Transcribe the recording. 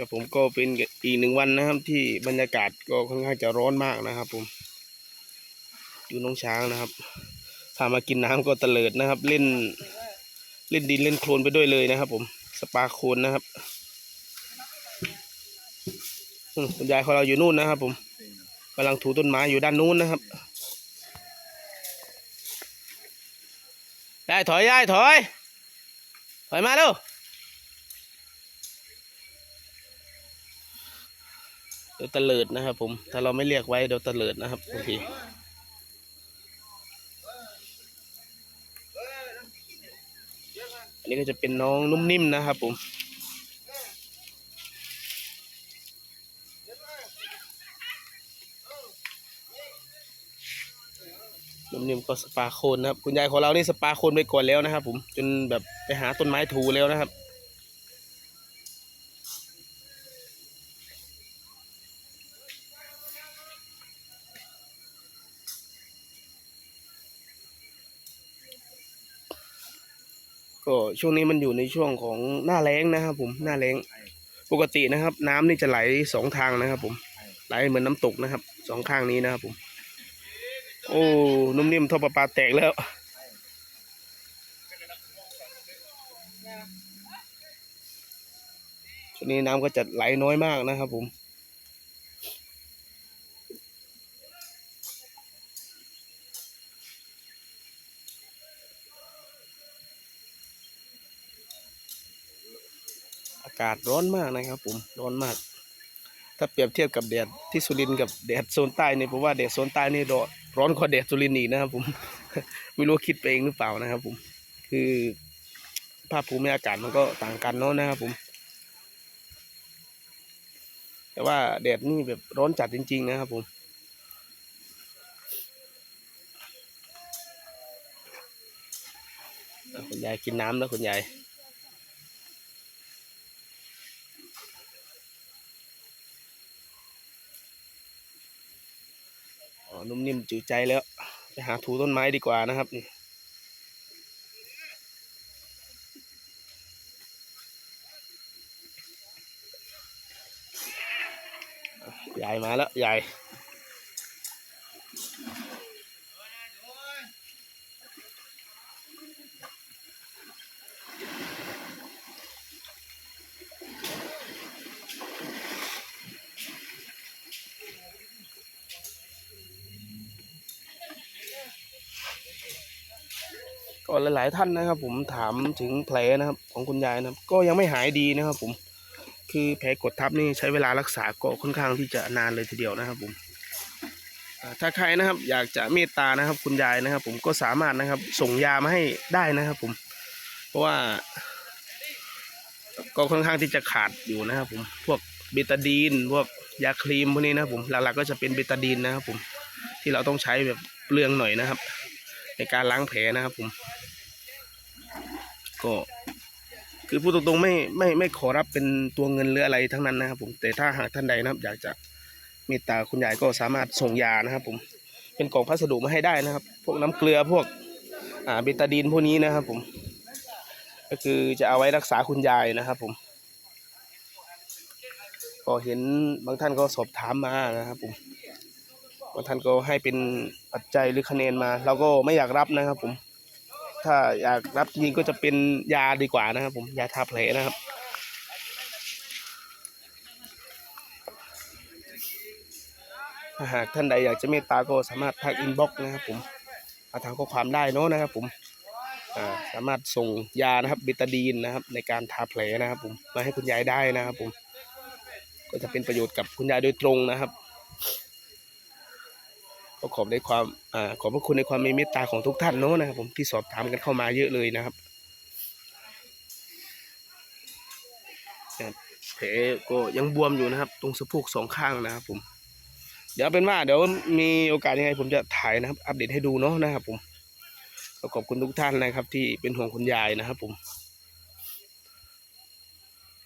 ครับผมก็เป็นอีกหนึ่งวันนะครับ ที่บรรยากาศก็ค่อนข้างจะร้อนมากนะครับ ผม อยู่น้องช้างนะครับพามากินน้ำก็เตลิดนะครับ เล่น เล่นดินเล่นโคลนไปด้วยเลยนะครับ ผมสปาโคลนนะครับคุณยายของเราอยู่นู่นนะครับ ผมกำลังถูต้นไม้อยู่ด้านนู้นนะครับยายถอยยายถอยถอยมาเร็ว ดี๋ยวตะเลิดนะครับ ผม ถ้าเราไม่เรียกไว้เดี๋ยวตะเลิดนะครับบางทีอันนี้ก็จะเป็นน้องนุ่มนิ่มนะครับ ผมนุ่มนิ่มก็สปาโคนนะครับ คุณยายของเรานี่สปาโคนไปก่อนแล้วนะครับ ผมจนแบบไปหาต้นไม้ถูแล้วนะครับ ก็ช่วงนี้มันอยู่ในช่วงของหน้าแล้งนะครับ ผมหน้าแล้ง ปกตินะครับ น้ำนี่จะไหลสองทางนะครับ ผม ไหลเหมือนน้ำตกนะครับสองข้างนี้นะครับผม โอ้นุ่มนิ่มท่อประปาแตกแล้วช่วงนี้น้ำก็จะไหลน้อยมากนะครับ ผมากาศร้อนมากนะครับ ผมร้อนมาก ถ้าเปรียบเทียบกับแดดที่สุรินทร์กับแดดโซนใต้เนี่ยผมว่าแดดโซนใต้นี่ร้อนกว่าแดดสุรินทร์อีกนะครับผมไม่รู้คิดไปเองหรือเปล่านะครับ ผมคือภาพภูมิอากาศมันก็ต่างกันเนาะนะครับผม แต่ว่าแดดนี่แบบร้อนจัดจริง ๆ นะครับผม คุณยายกินน้ำแล้วคุณยาย นุ่มนิ่มจืดใจแล้ว ไปหาถูต้นไม้ดีกว่านะครับนี่อะยายมาแล้วใหญ่ ก็หลาย ๆ ท่านนะครับ ผมถามถึงแผลนะครับ ของคุณยายนะครับ ก็ยังไม่หายดีนะครับ ผม คือแผลกดทับนี่ใช้เวลารักษาก็ค่อนข้างที่จะนานเลยทีเดียวนะครับ ผมถ้าใครนะครับ อยากจะเมตตานะครับ คุณยายนะครับ ผมก็สามารถนะครับ ส่งยามาให้ได้นะครับ ผม เพราะว่า ก็ค่อนข้างที่จะขาดอยู่นะครับ ผมพวกเบตาดีน พวกยาครีมพวกนี้นะครับผมหลักๆก็จะเป็นเบตาดีนนะครับ ผมที่เราต้องใช้แบบเปลืองหน่อยนะครับ ในการล้างแผลนะครับผม ก็คือพูดตรงๆไม่ไม่ไม่ขอรับเป็นตัวเงินหรืออะไรทั้งนั้นนะครับ ผมแต่ถ้าหากท่านใดนะครับ อยากจะเมตตาคุณยายก็สามารถส่งยานะครับ ผมเป็นกล่องพัสดุมาให้ได้นะครับ พวกน้ำเกลือพวกอ่าเบตาดีนพวกนี้นะครับ ผม ก็คือจะเอาไว้รักษาคุณยายนะครับ ผมก็เห็นบางท่านก็สอบถามมานะครับ ผมบางท่านก็ให้เป็นปัจจัยหรือคะแนนมา เราก็ไม่อยากรับนะครับ ผม ถ้าอยากรับจริงก็จะเป็นยาดีกว่านะครับ ผมยาทาแผลนะครับถ้าหากท่านใดอยากจะเมตตาก็สามารถทักอินบ็อกซ์นะครับผมมาทางข้อความได้เนอะนะครับ ผมสามารถส่งยานะครับเบตาดีนนะครับ ในการทาแผลนะครับ ผมมาให้คุณยายได้นะครับ ผม ก็จะเป็นประโยชน์กับคุณยายโดยตรงนะครับ ก็ขอบในความอ่าขอบพระคุณในความมีเมตตาของทุกท่านเนอะนะครับผมที่สอบถามกันเข้ามาเยอะเลยนะครับแผลก็ยังบวมอยู่นะครับ ตรงสะโพกสองข้างนะครับผม เดี๋ยวเป็นว่าเดี๋ยวมีโอกาสยังไงผมจะถ่ายนะครับ อัปเดตให้ดูเนาะนะครับผมขอบคุณทุกท่านนะครับ ที่เป็นห่วงคุณยายนะครับผม